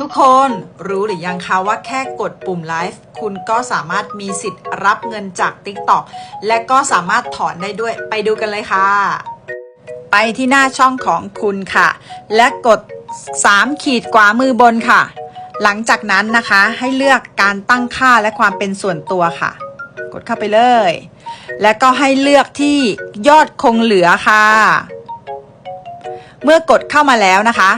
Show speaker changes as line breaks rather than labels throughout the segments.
ทุกคนรู้หรือยังคะว่าแค่กดปุ่มไลฟ์คุณก็สามารถมีสิทธิ์รับเงินจาก TikTok และก็สามารถถอนได้ด้วยไปดูกันเลยค่ะ ไปที่หน้าช่องของคุณค่ะ และกด 3 ขีดขวามือบนค่ะ หลังจากนั้นนะคะให้เลือกการตั้งค่าและความเป็นส่วนตัวค่ะ กดเข้าไปเลย และก็ให้เลือกที่ยอดคงเหลือค่ะ เมื่อกดเข้ามาแล้วนะคะ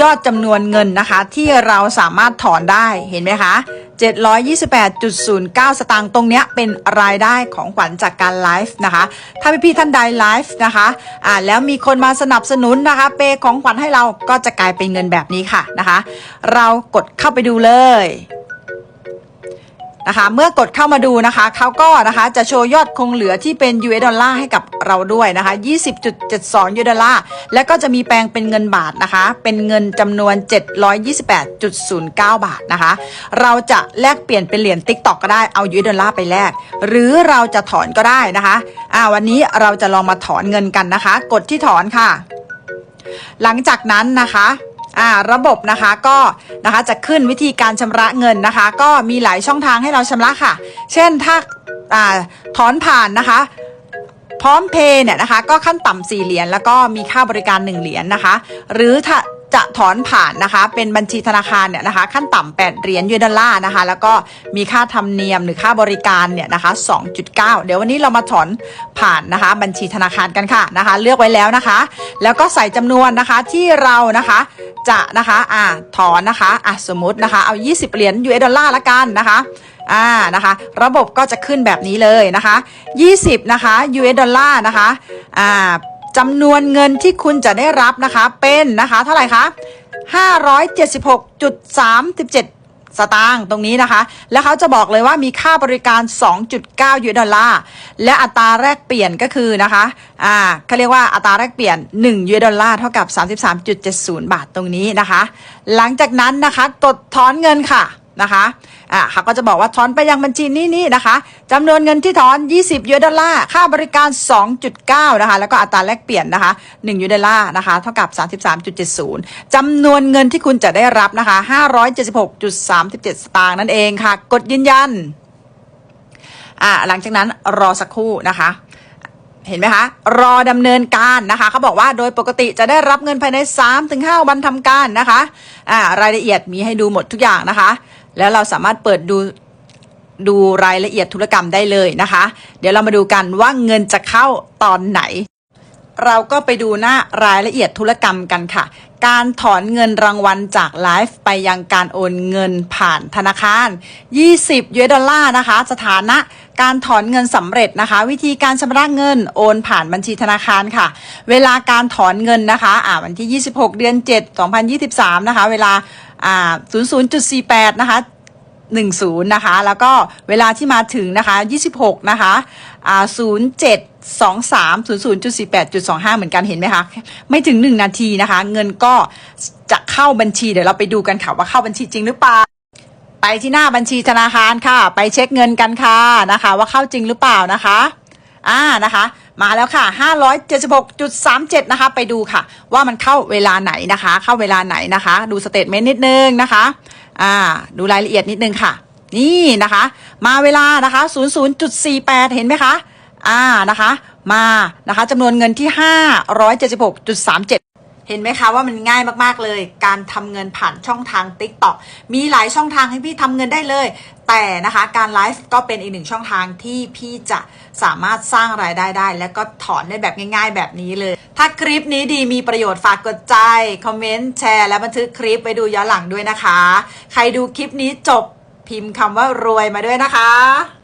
ยอดจำนวนเงินนะคะ ที่เราสามารถถอนได้เห็นไหมคะ 728.09 สตางค์ตรงเนี้ยเป็นรายได้ของขวัญจากการไลฟ์นะคะ ถ้าพี่ๆท่านใดไลฟ์นะคะอ่าแล้วมีคนมาสนับสนุนนะคะ เปของขวัญให้เราก็จะกลายเป็นเงินแบบนี้ค่ะนะคะ เรากดเข้าไปดูเลย นะคะ เมื่อกดเข้ามาดูนะคะเขาก็นะคะจะโชว์ยอดคงเหลือที่เป็น US ดอลลาร์ให้กับเราด้วยนะคะ 20.72 US ดอลลาร์ แล้วก็จะมีแปลงเป็นเงินบาทนะคะ เป็นเงินจำนวน 728.09 บาทนะคะ เราจะแลกเปลี่ยนเป็นเหรียญ TikTok ก็ได้ เอา US ดอลลาร์ไปแลก หรือเราจะถอนก็ได้นะคะอ่าวันนี้เราจะลองมาถอนเงินกันนะคะ กดที่ถอนค่ะ หลังจากนั้นนะคะ อ่าระบบนะคะก็นะคะจะขึ้นวิธีการชำระเงินนะคะ ก็มีหลายช่องทางให้เราชำระค่ะ เช่นถ้าอ่าถอนผ่านนะคะพร้อมเพย์เนี่ยนะคะก็ขั้นต่ำสี่เหรียญแล้วก็มีค่าบริการ 1 เหรียญนะคะ หรือถ้า จะถอนผ่านนะคะ เป็นบัญชีธนาคารเนี่ยนะคะ ขั้นต่ำ8เหรียญยูเอสดอลลานะคะ แล้วก็มีค่าธรรมเนียมหรือค่าบริการเนี่ยนะคะ 2.9 เดี๋ยววันนี้เรามาถอนผ่านนะคะ บัญชีธนาคารกันค่ะนะคะ เลือกไว้แล้วนะคะ แล้วก็ใส่จำนวนนะคะที่เรานะคะจะนะคะอ่าถอนนะคะอะสมมตินะคะ เอา 20 เหรียญยูเอดอลลาร์ละกันนะคะอ่านะคะ ระบบก็จะขึ้นแบบนี้เลยนะคะ 20 นะคะ US ดอลลาร์นะคะอ่า จำนวนเงินที่คุณจะได้รับนะคะ เป็นนะคะเท่าไหร่คะ576.37 สตางค์ตรงนี้นะคะ แล้วเขาจะบอกเลยว่ามีค่าบริการ 2.9 ยูเอสดอลลาร์ และอัตราแลกเปลี่ยนก็คือนะคะ อ่าเขาเรียกว่าอัตราแลกเปลี่ยน 1 ยูเอสดอลลาร์เท่ากับ 33.70 บาทตรงนี้นะคะ หลังจากนั้นนะคะกดถอนเงินค่ะนะคะ อ่าเขาก็จะบอกว่าถอนไปยังบัญชีนี้นี่นะคะจำนวนเงินที่ถอน 20 ยูเอสดลลาร์ค่าบริการ 2.9 นะคะ แล้วก็อัตราแลกเปลี่ยนนะคะ1ยูเอสดลลาร์นะคะ เท่ากับ 33.70จำนวนเงินที่คุณจะได้รับนะคะ 576.37 สตางค์นั่นเองค่ะ กดยืนยันอ่าหลังจากนั้นรอสักครู่นะคะเห็นไหมคะ รอดำเนินการนะคะเขาบอกว่าโดยปกติจะได้รับเงินภายใน 3-5 วันทำการนะคะอ่ารายละเอียดมีให้ดูหมดทุกอย่างนะคะ แล้วเราสามารถเปิดดูดูรายละเอียดธุรกรรมได้เลยนะคะ เดี๋ยวเรามาดูกันว่าเงินจะเข้าตอนไหน เราก็ไปดูหน้ารายละเอียดธุรกรรมกันค่ะ การถอนเงินรางวัลจากไลฟ์ไปยังการโอนเงินผ่านธนาคาร 20ยูเอสดอลลาร์นะคะ สถานะการถอนเงินสำเร็จนะคะ วิธีการชำระเงินโอนผ่านบัญชีธนาคารค่ะ เวลาการถอนเงินนะคะ อ่าวันที่ 26 เดือน 7 2023 นะคะ เวลา อ่า00.48 นะคะ10 นะคะ แล้วก็เวลาที่มาถึงนะคะ 26 นะคะอ่า07 23 00.48.25 เหมือนกันเห็นไหมคะ ไม่ถึง 1 นาทีนะคะ เงินก็จะเข้าบัญชีเดี๋ยวเราไปดูกันค่ะว่าเข้าบัญชีจริงหรือเปล่า ไปที่หน้าบัญชีธนาคารค่ะ ไปเช็คเงินกันค่ะนะคะ ว่าเข้าจริงหรือเปล่านะคะ อ่านะคะ มาแล้วค่ะ 576.37 นะคะ ไปดูค่ะ ว่ามันเข้าเวลาไหนนะคะ เข้าเวลาไหนนะคะ ดูสเตทเมนต์นิดนึงนะคะ อ่า ดูรายละเอียดนิดนึงค่ะ นี่นะคะ มาเวลานะคะ 00.48 เห็นไหมคะ อ่านะคะ มานะคะจำนวนเงินที่ 576.37 เห็นไหมคะว่ามันง่ายมากๆเลย การทำเงินผ่านช่องทาง TikTok มีหลายช่องทางให้พี่ทำเงินได้เลย แต่นะคะการไลฟ์ก็เป็นอีกหนึ่งช่องทางที่พี่จะสามารถสร้างรายได้ได้ แล้วก็ถอนได้แบบง่าย ๆ แบบนี้เลย ถ้าคลิปนี้ดีมีประโยชน์ฝากกดใจ คอมเมนต์ แชร์ และบันทึกคลิปไปดูย้อนหลังด้วยนะคะ ใครดูคลิปนี้จบพิมพ์คำว่ารวยมาด้วยนะคะ